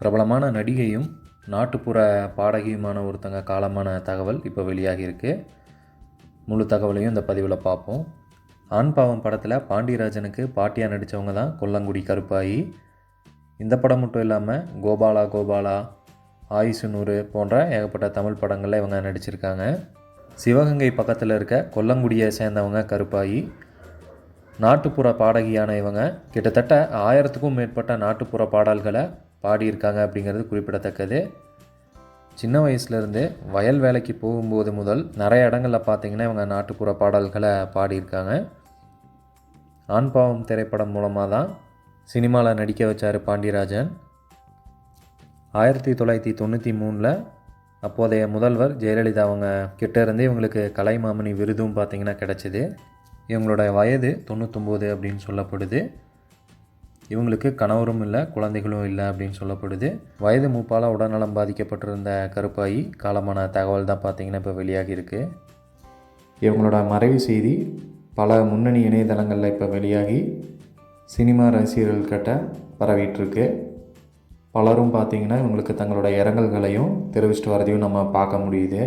பிரபலமான நடிகையும் நாட்டுப்புற பாடகியுமான ஒருத்தங்க காலமான தகவல் இப்போ வெளியாகியிருக்கு. முழு தகவலையும் இந்த பதிவில் பார்ப்போம். ஆண் பாவம் படத்தில் பாண்டியராஜனுக்கு பாட்டியாக நடித்தவங்க தான் கொல்லங்குடி கருப்பாயி. இந்த படம் மட்டும் இல்லாமல் கோபாலா கோபாலா ஆயுசு நூறு போன்ற ஏகப்பட்ட தமிழ் படங்களில் இவங்க நடிச்சிருக்காங்க. சிவகங்கை பக்கத்தில் இருக்க கொல்லங்குடியை சேர்ந்தவங்க கருப்பாயி. நாட்டுப்புற பாடகியான இவங்க கிட்டத்தட்ட ஆயிரத்துக்கும் மேற்பட்ட நாட்டுப்புற பாடல்களை பாடியிருக்காங்க அப்படிங்கிறது குறிப்பிடத்தக்கது. சின்ன வயசுலேருந்து வயல் வேலைக்கு போகும்போது முதல் நிறைய இடங்களில் பார்த்தீங்கன்னா இவங்க நாட்டுப்புற பாடல்களை பாடியிருக்காங்க. ஆண் பாவம் திரைப்படம் மூலமாக தான் சினிமாவில் நடிக்க வச்சார் பாண்டியராஜன். ஆயிரத்தி தொள்ளாயிரத்தி தொண்ணூற்றி மூணில் அப்போதைய முதல்வர் ஜெயலலிதா அவங்க கிட்ட இருந்து இவங்களுக்கு கலைமாமணி விருதும் பார்த்திங்கன்னா கிடச்சிது. இவங்களோட வயது தொண்ணூத்தொம்போது அப்படின்னு சொல்லப்படுது. இவங்களுக்கு கணவரும் இல்லை குழந்தைகளும் இல்லை அப்படின்னு சொல்லப்படுது. வயது மூப்பால் உடல்நலம் பாதிக்கப்பட்டிருந்த கருப்பாயி காலமான தகவல் தான் பார்த்திங்கன்னா இப்போ வெளியாகி இருக்குது இவங்களோட மறைவு செய்தி பல முன்னணி இணையதளங்களில் இப்போ வெளியாகி சினிமா ரசிகர்கள்கிட்ட பரவிட்டுருக்கு பலரும் பார்த்திங்கன்னா இவங்களுக்கு தங்களோட இரங்கல்களையும் தெரிவிச்சிட்டு வரதையும் நம்ம பார்க்க முடியுது.